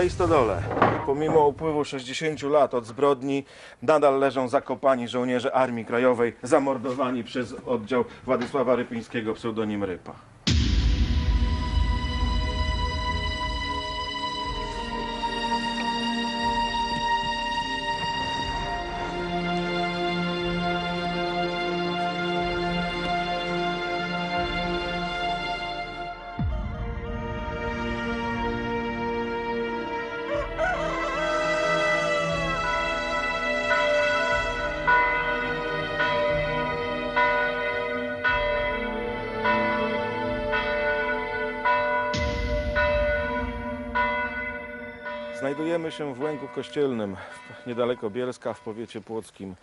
tej stodole, pomimo upływu 60 lat od zbrodni, nadal leżą zakopani żołnierze Armii Krajowej, zamordowani przez oddział Władysława Rypińskiego, pseudonim Rypa. Się w Łęku Kościelnym, niedaleko Bielska, w powiecie płockim.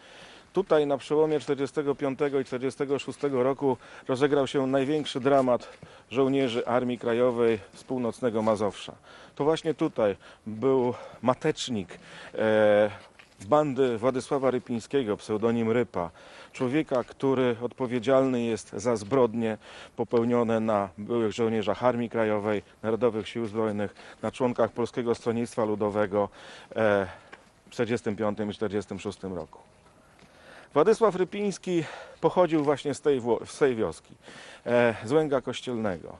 Tutaj na przełomie 45 i 46 roku rozegrał się największy dramat żołnierzy Armii Krajowej z północnego Mazowsza. To właśnie tutaj był matecznik e, bandy Władysława Rypińskiego, pseudonim Rypa. Człowieka, który odpowiedzialny jest za zbrodnie popełnione na byłych żołnierzach Armii Krajowej, Narodowych Sił Zbrojnych, na członkach Polskiego Stronnictwa Ludowego e, w 1945 i 1946 roku. Władysław Rypiński pochodził właśnie z tej, z tej wioski, e, z Łęga Kościelnego.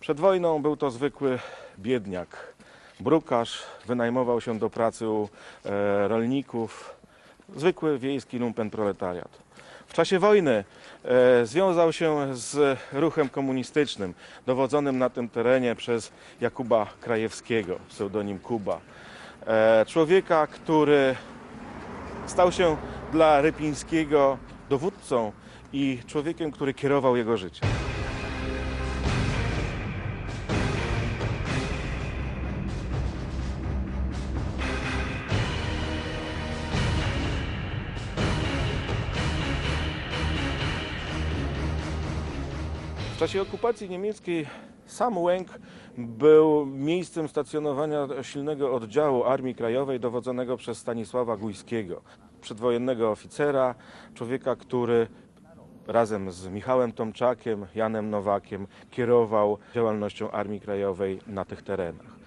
Przed wojną był to zwykły biedniak, brukarz, wynajmował się do pracy u e, rolników, zwykły wiejski lumpen proletariat. W czasie wojny e, związał się z ruchem komunistycznym, dowodzonym na tym terenie przez Jakuba Krajewskiego, pseudonim Kuba. E, człowieka, który stał się dla Rypińskiego dowódcą i człowiekiem, który kierował jego życiem. Czasie okupacji niemieckiej sam Łęk był miejscem stacjonowania silnego oddziału Armii Krajowej dowodzonego przez Stanisława Gujskiego, przedwojennego oficera, człowieka, który razem z Michałem Tomczakiem, Janem Nowakiem kierował działalnością Armii Krajowej na tych terenach.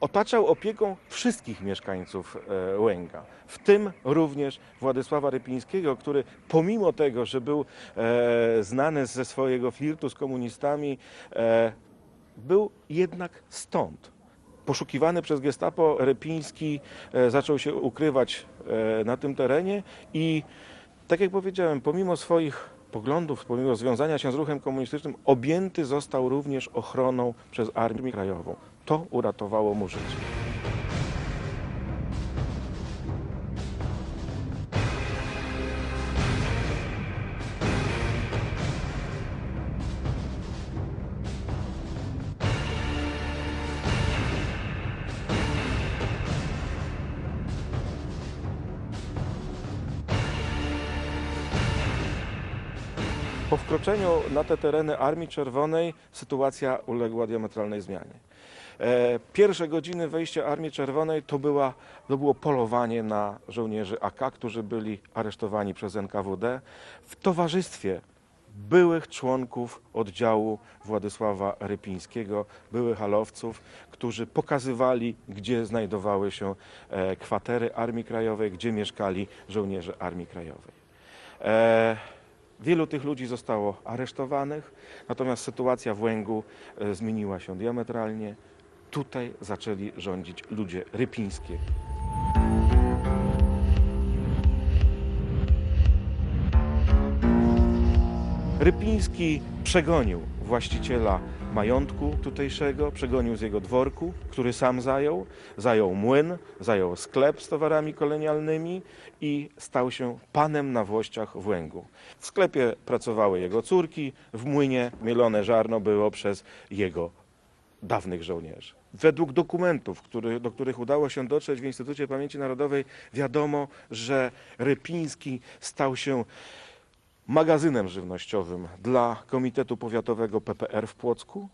Otaczał opieką wszystkich mieszkańców e, Łęga, w tym również Władysława Rypińskiego, który pomimo tego, że był e, znany ze swojego flirtu z komunistami, e, był jednak stąd. Poszukiwany przez gestapo Rypiński zaczął się ukrywać na tym terenie i tak jak powiedziałem, pomimo swoich poglądów, pomimo związania się z ruchem komunistycznym, objęty został również ochroną przez Armię Krajową. To uratowało mu życie. Po wkroczeniu na te tereny Armii Czerwonej sytuacja uległa diametralnej zmianie. E, Pierwsze godziny wejścia Armii Czerwonej to, była, to było polowanie na żołnierzy AK, którzy byli aresztowani przez NKWD w towarzystwie byłych członków oddziału Władysława Rypińskiego, byłych halowców, którzy pokazywali, gdzie znajdowały się e, kwatery Armii Krajowej, gdzie mieszkali żołnierze Armii Krajowej. E, Wielu tych ludzi zostało aresztowanych, natomiast sytuacja w Łęgu zmieniła się diametralnie. Tutaj zaczęli rządzić ludzie rypińskie. Rypiński przegonił właściciela majątku tutejszego, przegonił z jego dworku, który sam zajął, zajął młyn, zajął sklep z towarami kolonialnymi i stał się panem na włościach w Łęgu. W sklepie pracowały jego córki, w młynie mielone żarno było przez jego dawnych żołnierzy. Według dokumentów, który, do których udało się dotrzeć w Instytucie Pamięci Narodowej, wiadomo, że Rypiński stał się magazynem żywnościowym dla Komitetu Powiatowego PPR w Płocku,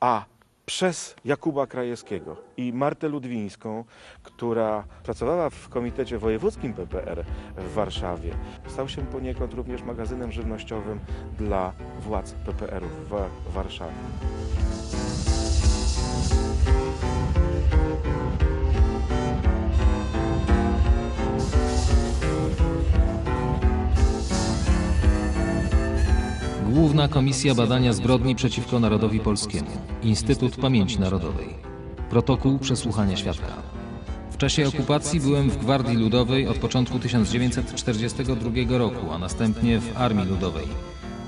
a przez Jakuba Krajewskiego i Martę Ludwińską, która pracowała w Komitecie Wojewódzkim PPR w Warszawie, stał się poniekąd również magazynem żywnościowym dla władz PPR-u w Wa- Warszawie. Główna Komisja Badania Zbrodni przeciwko Narodowi Polskiemu, Instytut Pamięci Narodowej. Protokół przesłuchania świadka. W czasie okupacji byłem w Gwardii Ludowej od początku 1942 roku, a następnie w Armii Ludowej.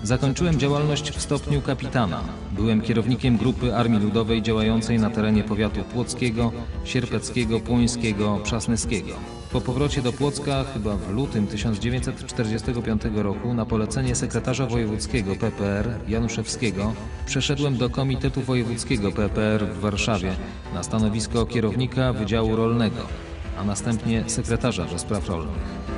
Zakończyłem działalność w stopniu kapitana. Byłem kierownikiem grupy Armii Ludowej działającej na terenie powiatu płockiego, sierpeckiego, płońskiego, przasnyskiego. Po powrocie do Płocka, chyba w lutym 1945 roku, na polecenie sekretarza wojewódzkiego PPR Januszewskiego, przeszedłem do Komitetu Wojewódzkiego PPR w Warszawie na stanowisko kierownika Wydziału Rolnego, a następnie sekretarza do spraw rolnych.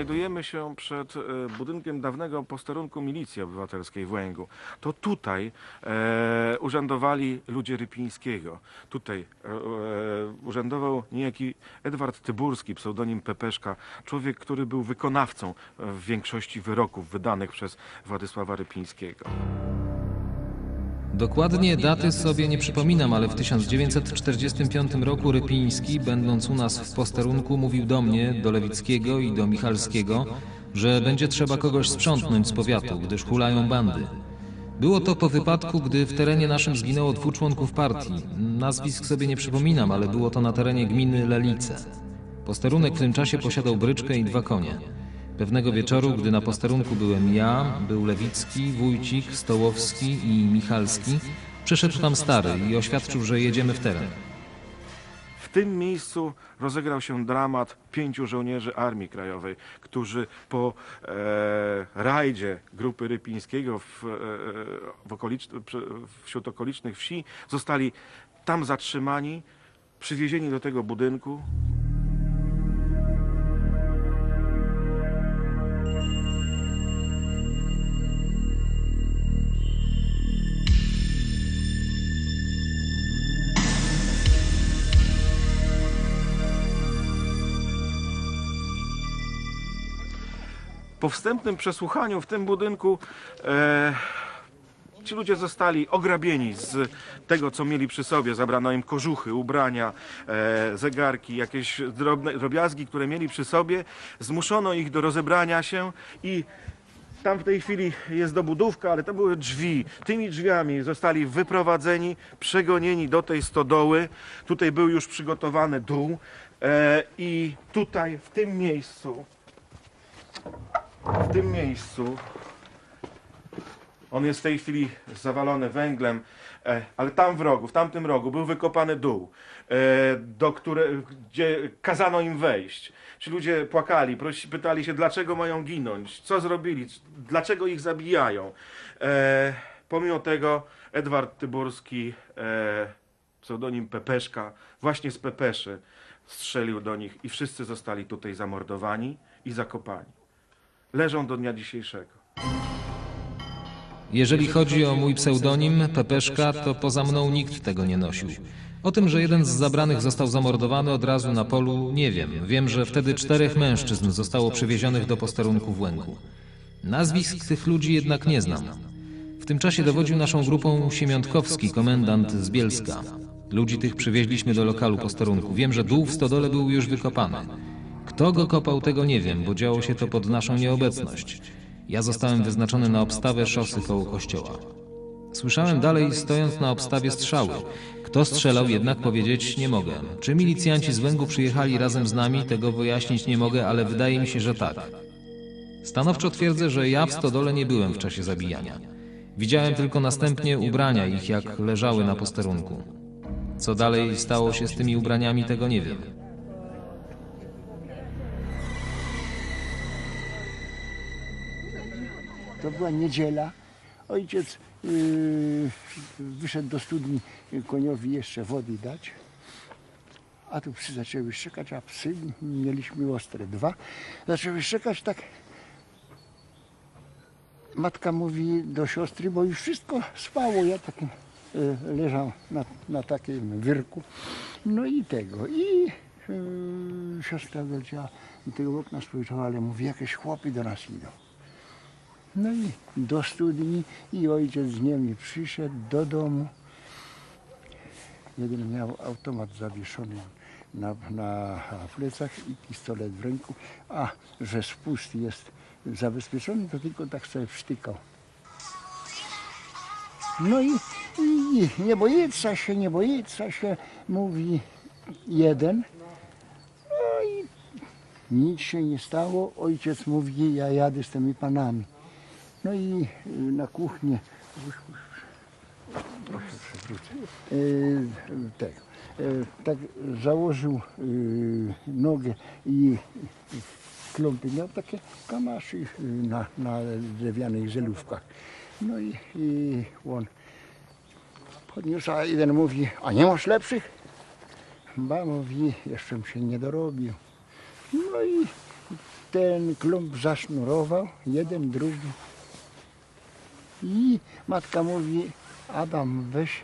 Znajdujemy się przed e, budynkiem dawnego posterunku Milicji Obywatelskiej w Łęgu. To tutaj e, urzędowali ludzie Rypińskiego. Tutaj e, e, urzędował niejaki Edward Tyburski, pseudonim Pepeszka, człowiek, który był wykonawcą w większości wyroków wydanych przez Władysława Rypińskiego. Dokładnie daty sobie nie przypominam, ale w 1945 roku Rypiński, będąc u nas w posterunku, mówił do mnie, do Lewickiego i do Michalskiego, że będzie trzeba kogoś sprzątnąć z powiatu, gdyż hulają bandy. Było to po wypadku, gdy w terenie naszym zginęło dwóch członków partii. Nazwisk sobie nie przypominam, ale było to na terenie gminy Lelice. Posterunek w tym czasie posiadał bryczkę i dwa konie. Pewnego wieczoru, gdy na posterunku byłem ja, był Lewicki, Wójcik, Stołowski i Michalski, przyszedł tam stary i oświadczył, że jedziemy w teren. W tym miejscu rozegrał się dramat pięciu żołnierzy Armii Krajowej, którzy po e, rajdzie grupy Rypińskiego w, e, w okolicz, przy- wśród okolicznych wsi zostali tam zatrzymani, przywiezieni do tego budynku. Po wstępnym przesłuchaniu w tym budynku e, ci ludzie zostali ograbieni z tego, co mieli przy sobie. Zabrano im kożuchy, ubrania, e, zegarki, jakieś drobne, drobiazgi, które mieli przy sobie. Zmuszono ich do rozebrania się i tam w tej chwili jest dobudówka, ale to były drzwi. Tymi drzwiami zostali wyprowadzeni, przegonieni do tej stodoły. Tutaj był już przygotowany dół e, i tutaj, w tym miejscu, w tym miejscu. On jest w tej chwili zawalony węglem, e, ale tam w rogu, w tamtym rogu był wykopany dół, e, do które, gdzie kazano im wejść. Ci ludzie płakali, pytali się, dlaczego mają ginąć, co zrobili, dlaczego ich zabijają. E, pomimo tego Edward Tyburski, pseudonim Pepeszka, właśnie z Pepeszy strzelił do nich i wszyscy zostali tutaj zamordowani i zakopani leżą do dnia dzisiejszego. Jeżeli chodzi o mój pseudonim, Pepeszka, to poza mną nikt tego nie nosił. O tym, że jeden z zabranych został zamordowany od razu na polu, nie wiem. Wiem, że wtedy czterech mężczyzn zostało przywiezionych do posterunku w Łęku. Nazwisk tych ludzi jednak nie znam. W tym czasie dowodził naszą grupą Siemiątkowski, komendant z Bielska. Ludzi tych przywieźliśmy do lokalu posterunku. Wiem, że dół w stodole był już wykopany. Kto go kopał, tego nie wiem, bo działo się to pod naszą nieobecność. Ja zostałem wyznaczony na obstawę szosy koło kościoła. Słyszałem dalej, stojąc na obstawie strzały. Kto strzelał, jednak powiedzieć nie mogę. Czy milicjanci z Węgu przyjechali razem z nami, tego wyjaśnić nie mogę, ale wydaje mi się, że tak. Stanowczo twierdzę, że ja w stodole nie byłem w czasie zabijania. Widziałem tylko następnie ubrania ich, jak leżały na posterunku. Co dalej stało się z tymi ubraniami, tego nie wiem. To była niedziela. Ojciec yy, wyszedł do studni koniowi jeszcze wody dać. A tu psy zaczęły szczekać, a psy mieliśmy ostre dwa. Zaczęły szczekać tak. Matka mówi do siostry, bo już wszystko spało. Ja tak y, leżał na, na takim wyrku. No i tego. I y, siostra wyleciała do tego okna spojrzała, ale mówi, jakieś chłopy do nas idą. No i do studni i ojciec z nimi przyszedł do domu. Jeden miał automat zawieszony. na, na plecach i pistolet w ręku, a że spust jest zabezpieczony, to tylko tak sobie wsztykał. No i, i nie boica się, nie boica się, mówi jeden. No i nic się nie stało. Ojciec mówi, ja jadę z tymi panami. No i y, na kuchnię. Y, tego. y, Tak założył nogę i kląpy miał takie kamaszy na, na drewnianych żelówkach. No i, i on podniósł, a jeden mówi, a nie masz lepszych? Ba mówi, jeszcze się nie dorobił. No i ten klump zasznurował, jeden, drugi. I matka mówi, Adam weź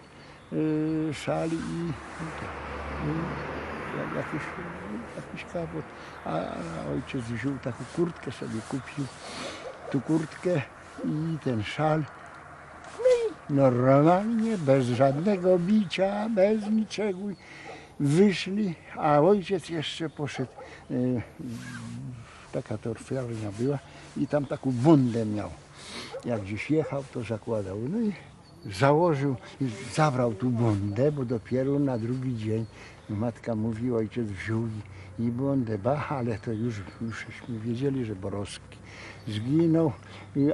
y, szal i y, jakiś, jakiś kapot. A, a ojciec wziął taką kurtkę sobie kupił, tu kurtkę i ten szal. Normalnie, bez żadnego bicia, bez niczego. Wyszli, a ojciec jeszcze poszedł. y, Taka torfiarnia była i tam taką bundę miał. Jak gdzieś jechał, to zakładał. No i założył, zabrał tu bundę, bo dopiero na drugi dzień matka mówi, ojciec wziął i, i bundę. Ale to już, jużśmy wiedzieli, że Borowski zginął,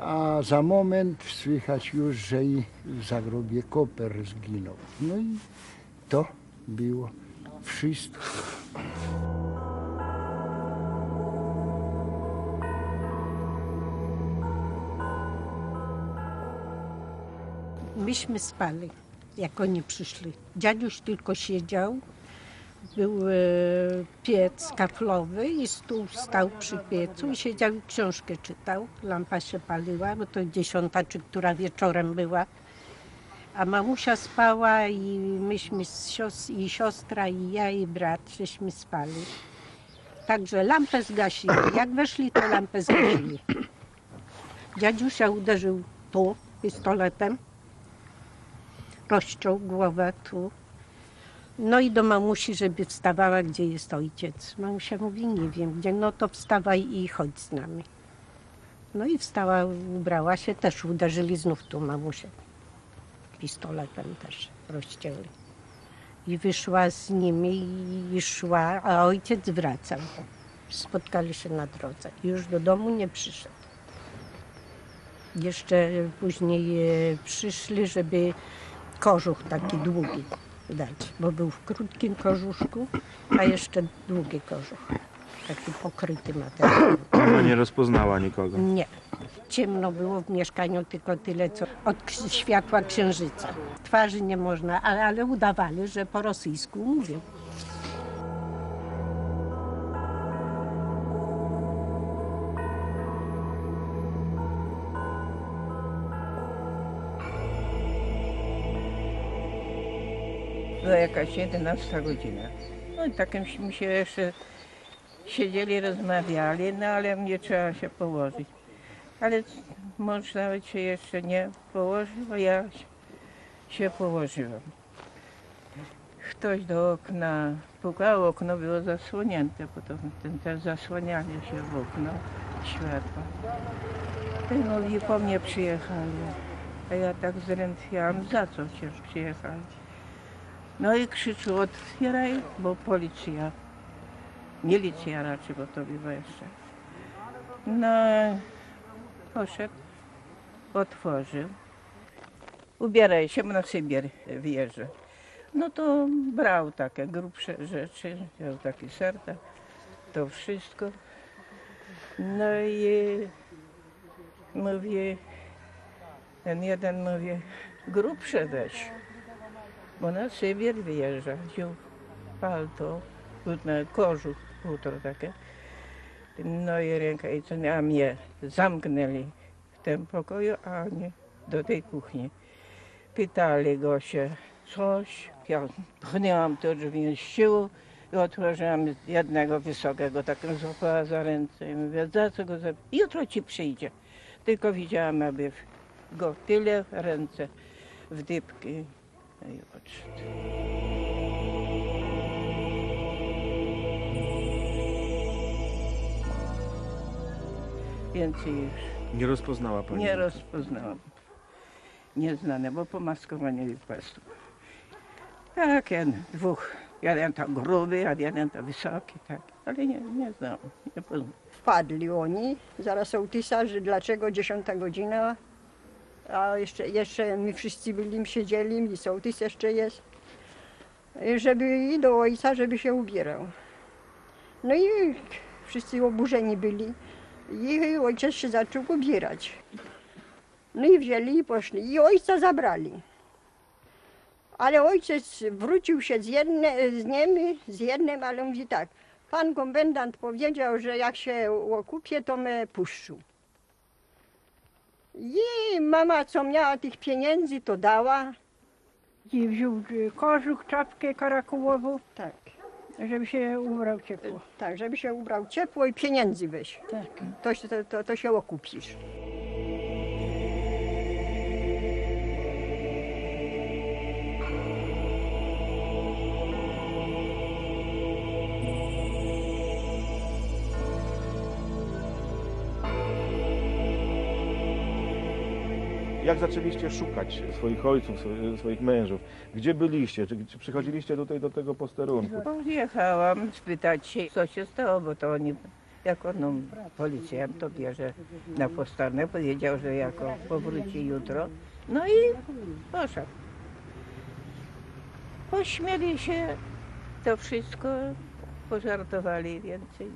a za moment słychać już, że i w zagrobie Koper zginął. No i to było wszystko. Myśmy spali, jak oni przyszli. Dziaduś tylko siedział. Był e, piec kaflowy i stół stał przy piecu i siedział i książkę czytał. Lampa się paliła, bo to dziesiąta czy która wieczorem była. A mamusia spała i myśmy i siostra i ja i brat żeśmy spali. Także lampę zgasili. Jak weszli, to lampę zgasili. Dziadziusia uderzył tu pistoletem rozciął głowę tu. No i do mamusi, żeby wstawała, gdzie jest ojciec. Mamusia mówi, nie wiem gdzie, no to wstawaj i chodź z nami. No i wstała, ubrała się, też uderzyli znów tu mamusię. Pistoletem też rozcięli. I wyszła z nimi i szła, a ojciec wracał. Spotkali się na drodze. Już do domu nie przyszedł. Jeszcze później e, przyszli, żeby kożuch taki długi dać, bo był w krótkim kożuszku, a jeszcze długi kożuch. Taki pokryty materiał. Ona nie rozpoznała nikogo. Nie. Ciemno było w mieszkaniu tylko tyle, co od ks- światła księżyca. Twarzy nie można, ale, ale udawali, że po rosyjsku mówią. Była jakaś 11 godzina. No i takimśmy się jeszcze siedzieli, rozmawiali, no ale mnie trzeba się położyć. Ale mąż nawet się jeszcze nie położył, bo ja się- położyłam. Ktoś do okna pukał, okno było zasłonięte, potem ten, ten zasłanianie się w okno światła. I mówi, po mnie przyjechali. A ja tak zrętwiałam, za co cię przyjechali? No i krzyczył, otwieraj, bo policja. Milicja raczej, bo to bywa jeszcze. No, poszedł, otworzył. Ubieraj się, na Sybir wjeżdża. No to brał takie grubsze rzeczy, miał taki serta, to wszystko. No i mówi, ten jeden mówi, grubsze weź bo na Sybir wyjeżdża, wziął palto, brudne, kożuch, futro takie. No i rękawice, a mnie zamknęli w tym pokoju, a oni do tej kuchni. Pytali go się coś, ja pchnęłam te drzwi z siłą i otworzyłam jednego wysokiego, taką złapała za ręce i mówię, za co go za... Jutro ci przyjdzie. Tylko widziałam, aby go tyle ręce w dybki i odszedł. Więcej już Nie rozpoznała pani. nie rozpoznałam. Nieznane, bo pomaskowanie i pasło. Tak, jeden, dwóch. Jeden to gruby, a jeden to wysoki, tak. Ale nie, nie znam, nie poznam. Wpadli oni, zaraz sołtysa, że dlaczego 10 godzina a jeszcze, jeszcze my wszyscy byli, siedzieli i sołtys jeszcze jest, żeby i do ojca, żeby się ubierał. No i wszyscy oburzeni byli i ojciec się zaczął ubierać. No i wzięli i poszli i ojca zabrali. Ale ojciec wrócił się z, jedne, z nimi, z jednym, ale mówi tak, pan komendant powiedział, że jak się okupię, to mnie puszczą. I mama, co miała tych pieniędzy, to dała. I wziął y, kożuch, czapkę karakułową, Tak, żeby się ubrał ciepło. tak, żeby się ubrał ciepło i pieniędzy weź. Tak. To, się- to, to, to się okupisz. Zaczęliście szukać swoich ojców, swo- swoich mężów? Gdzie byliście? Czy, przychodziliście tutaj do tego posterunku? Pojechałam spytać się, co się stało, bo to oni, jako no, policjant to bierze na posterunek, powiedział, że jako powróci jutro. No i poszedł. Pośmieli się, to wszystko, pożartowali więcej.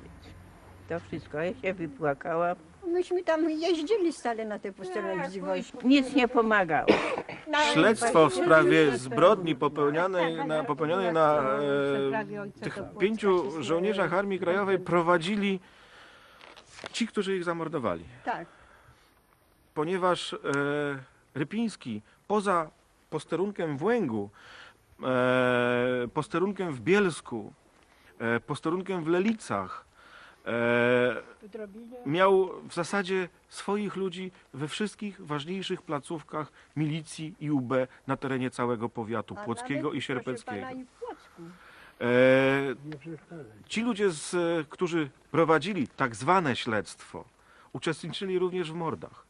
To wszystko, ja się wypłakałam. Myśmy tam jeździli stale na te posterunek z wojsk. Nic nie pomagało. Śledztwo w sprawie zbrodni popełnianej na, popełnionej na e, tych pięciu żołnierzach Armii Krajowej prowadzili ci, którzy ich zamordowali. Tak, Ponieważ e, Rypiński poza posterunkiem w Łęgu, e, posterunkiem w Bielsku, e, posterunkiem w Lelicach, miał w zasadzie swoich ludzi we wszystkich ważniejszych placówkach milicji i UB na terenie całego powiatu płockiego i sierpeckiego. E, ci ludzie, z, e, którzy prowadzili tak zwane śledztwo, uczestniczyli również w mordach.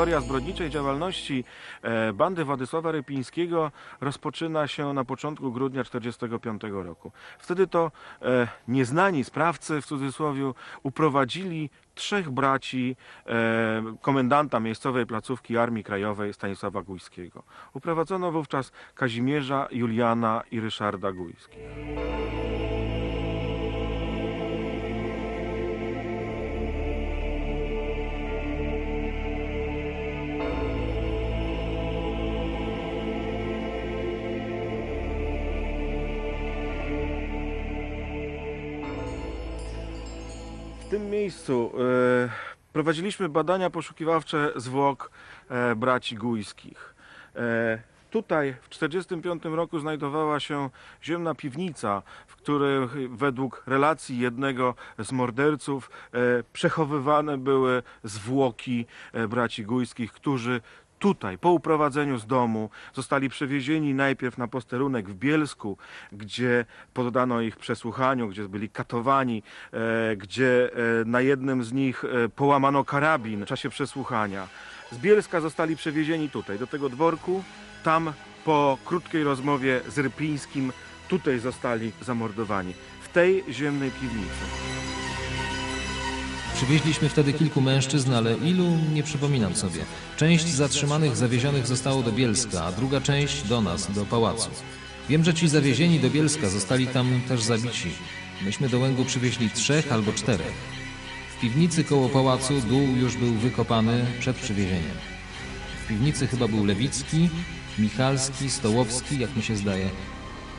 Historia zbrodniczej działalności e, bandy Władysława Rypińskiego rozpoczyna się na początku grudnia 1945 roku. Wtedy to e, nieznani sprawcy, w cudzysłowie, uprowadzili trzech braci e, komendanta miejscowej placówki Armii Krajowej Stanisława Gujskiego. Uprowadzono wówczas Kazimierza, Juliana i Ryszarda Gujskich. Tym miejscu e, prowadziliśmy badania poszukiwawcze zwłok e, braci Gujskich. E, tutaj w 1945 roku znajdowała się ziemna piwnica, w której według relacji jednego z morderców przechowywane były zwłoki braci Gujskich, którzy tutaj, po uprowadzeniu z domu, zostali przewiezieni najpierw na posterunek w Bielsku, gdzie poddano ich przesłuchaniu, gdzie byli katowani, e, gdzie e, na jednym z nich e, połamano karabin w czasie przesłuchania. Z Bielska zostali przewiezieni tutaj, do tego dworku. Tam po krótkiej rozmowie z Rypińskim tutaj zostali zamordowani. W tej ziemnej piwnicy. Przywieźliśmy wtedy kilku mężczyzn, ale ilu nie przypominam sobie. Część zatrzymanych zawiezionych zostało do Bielska, a druga część do nas, do pałacu. Wiem, że ci zawiezieni do Bielska zostali tam też zabici. Myśmy do Łęgu przywieźli trzech albo czterech. W piwnicy koło pałacu dół już był wykopany przed przywiezieniem. W piwnicy chyba był Lewicki, Michalski, Stołowski, jak mi się zdaje.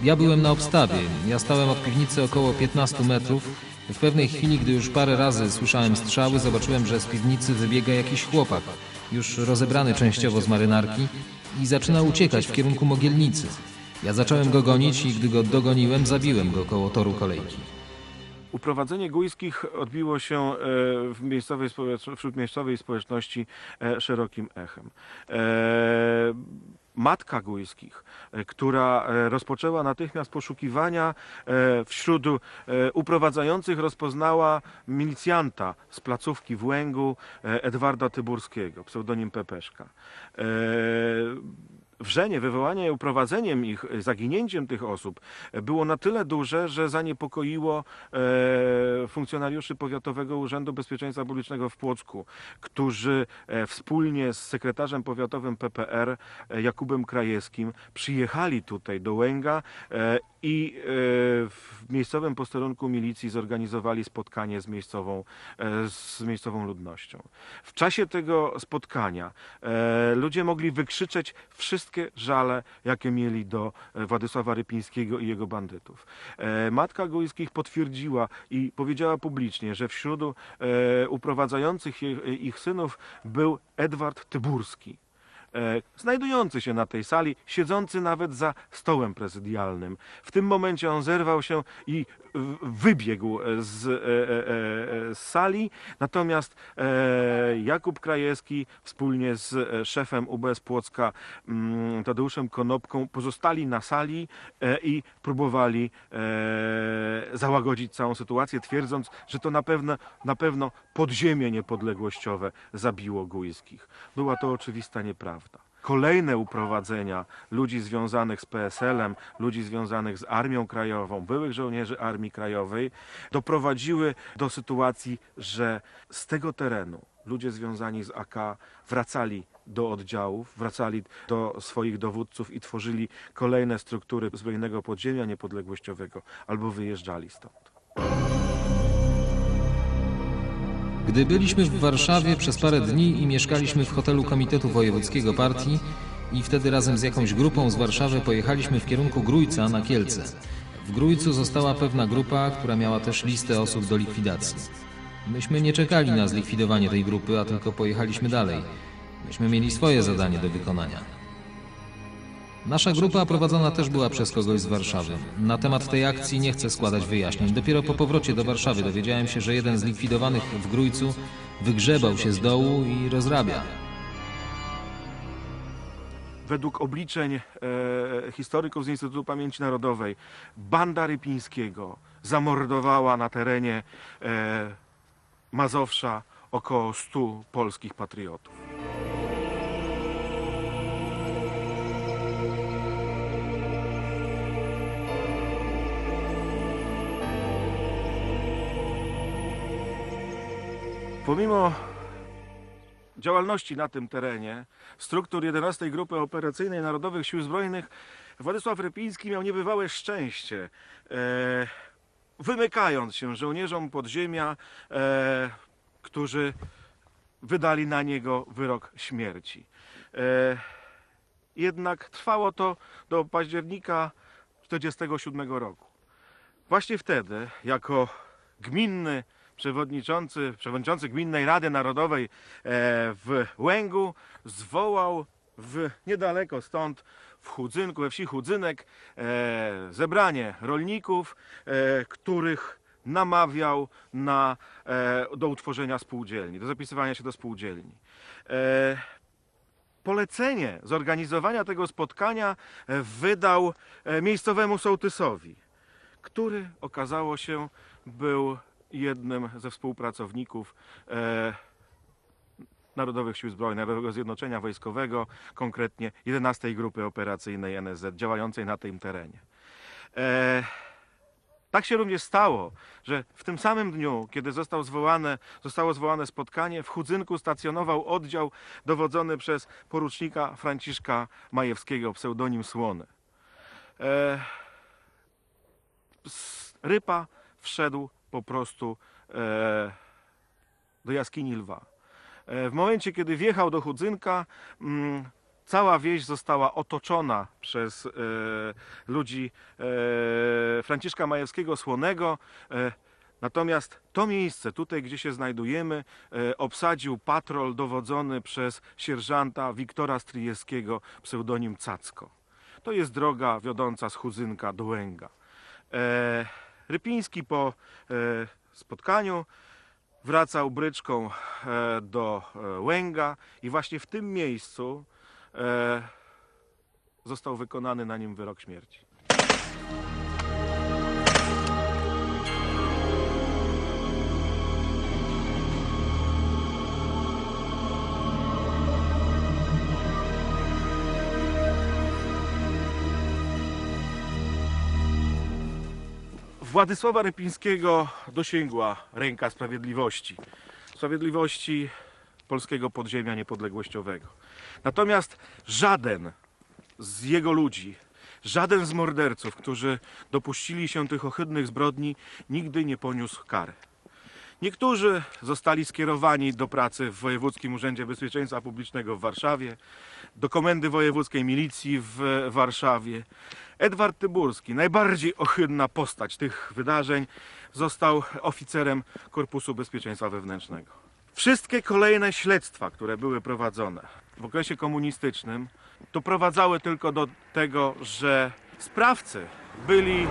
Ja byłem na obstawie. Ja stałem od piwnicy około 15 metrów. W pewnej chwili, gdy już parę razy słyszałem strzały, zobaczyłem, że z piwnicy wybiega jakiś chłopak, już rozebrany częściowo z marynarki i zaczyna uciekać w kierunku mogielnicy. Ja zacząłem go gonić i gdy go dogoniłem, zabiłem go koło toru kolejki. Uprowadzenie Gujskich odbiło się e, w miejscowej, wśród miejscowej społeczności e, szerokim echem. E, Matka Gujskich, która e, rozpoczęła natychmiast poszukiwania e, wśród e, uprowadzających, rozpoznała milicjanta z placówki w Łęgu, e, Edwarda Tyburskiego, pseudonim Pepeszka. Wrzenie, wywołanie uprowadzeniem ich, e, zaginięciem tych osób było na tyle duże, że zaniepokoiło e, funkcjonariuszy Powiatowego Urzędu Bezpieczeństwa Publicznego w Płocku, którzy e, wspólnie z sekretarzem powiatowym PPR Jakubem Krajewskim przyjechali tutaj do Łęga i w miejscowym posterunku milicji zorganizowali spotkanie z miejscową, z miejscową ludnością. W czasie tego spotkania ludzie mogli wykrzyczeć wszystkie żale, jakie mieli do e, Władysława Rypińskiego i jego bandytów. E, Matka Gujskich potwierdziła i powiedziała publicznie, że wśród e, uprowadzających ich, synów był Edward Tyburski znajdujący się na tej sali, siedzący nawet za stołem prezydialnym. W tym momencie on zerwał się i wybiegł z, e, e, e, z sali, natomiast Jakub Krajewski wspólnie z szefem UBS Płocka mm, Tadeuszem Konopką pozostali na sali i próbowali załagodzić całą sytuację, twierdząc, że to na pewno, na pewno podziemie niepodległościowe zabiło Gujskich. Była to oczywista nieprawda. Kolejne uprowadzenia ludzi związanych z PSL-em, ludzi związanych z Armią Krajową, byłych żołnierzy Armii Krajowej, doprowadziły do sytuacji, że z tego terenu ludzie związani z AK wracali do oddziałów, wracali do swoich dowódców i tworzyli kolejne struktury zbrojnego podziemia niepodległościowego albo wyjeżdżali stąd. Gdy byliśmy w Warszawie przez parę dni i mieszkaliśmy w hotelu Komitetu Wojewódzkiego Partii i wtedy razem z jakąś grupą z Warszawy pojechaliśmy w kierunku Grójca na Kielce. W Grójcu została pewna grupa, która miała też listę osób do likwidacji. Myśmy nie czekali na zlikwidowanie tej grupy, a tylko pojechaliśmy dalej. Myśmy mieli swoje zadanie do wykonania. Nasza grupa prowadzona też była przez kogoś z Warszawy. Na temat tej akcji nie chcę składać wyjaśnień. Dopiero po powrocie do Warszawy dowiedziałem się, że jeden z likwidowanych w Grójcu wygrzebał się z dołu i rozrabia. Według obliczeń e, historyków z Instytutu Pamięci Narodowej, banda Rypińskiego zamordowała na terenie e, Mazowsza około 100 polskich patriotów. Pomimo działalności na tym terenie struktur 11 Grupy Operacyjnej Narodowych Sił Zbrojnych Władysław Rypiński miał niebywałe szczęście. E, wymykając się żołnierzom podziemia, e, którzy wydali na niego wyrok śmierci. E, jednak trwało to do października 1947 roku. Właśnie wtedy, jako gminny przewodniczący, przewodniczący Gminnej Rady Narodowej e, w Łęgu zwołał w niedaleko stąd w Chudzynku, we wsi Chudzynek e, zebranie rolników, e, których namawiał na, do utworzenia spółdzielni, do zapisywania się do spółdzielni. Polecenie zorganizowania tego spotkania wydał miejscowemu sołtysowi, który okazało się był jednym ze współpracowników e, Narodowych Sił Zbrojnych, Narodowego Zjednoczenia Wojskowego, konkretnie 11 Grupy Operacyjnej NSZ, działającej na tym terenie. E, tak się również stało, że w tym samym dniu, kiedy został zwołane, zostało zwołane spotkanie, w Chudzynku stacjonował oddział dowodzony przez porucznika Franciszka Majewskiego, pseudonim Słony. E, Rypa wszedł po prostu e, do jaskini lwa. E, w momencie, kiedy wjechał do Chudzynka, mm, cała wieś została otoczona przez e, ludzi Franciszka Majewskiego Słonego. Natomiast to miejsce, tutaj gdzie się znajdujemy, obsadził patrol dowodzony przez sierżanta Wiktora Stryjewskiego, pseudonim Cacko. To jest droga wiodąca z Chudzynka do Łęga. Rypiński po e, spotkaniu wracał bryczką e, do e, Łęga i właśnie w tym miejscu został wykonany na nim wyrok śmierci. Władysława Rypińskiego dosięgła ręka sprawiedliwości. Sprawiedliwości polskiego podziemia niepodległościowego. Natomiast żaden z jego ludzi, żaden z morderców, którzy dopuścili się tych ohydnych zbrodni, nigdy nie poniósł kary. Niektórzy zostali skierowani do pracy w Wojewódzkim Urzędzie Bezpieczeństwa Publicznego w Warszawie, do Komendy Wojewódzkiej Milicji w Warszawie. Edward Tyburski, najbardziej ohydna postać tych wydarzeń, został oficerem Korpusu Bezpieczeństwa Wewnętrznego. Wszystkie kolejne śledztwa, które były prowadzone w okresie komunistycznym, doprowadzały tylko do tego, że sprawcy byli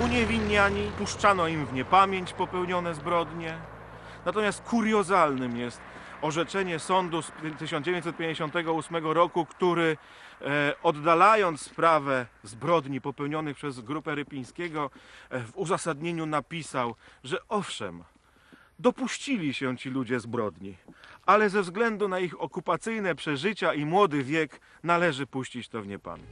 uniewinniani, puszczano im w niepamięć popełnione zbrodnie. Natomiast kuriozalnym jest orzeczenie sądu z 1958 roku, który e, oddalając sprawę zbrodni popełnionych przez grupę Rypińskiego e, w uzasadnieniu napisał, że owszem, dopuścili się ci ludzie zbrodni, ale ze względu na ich okupacyjne przeżycia i młody wiek należy puścić to w niepamięć.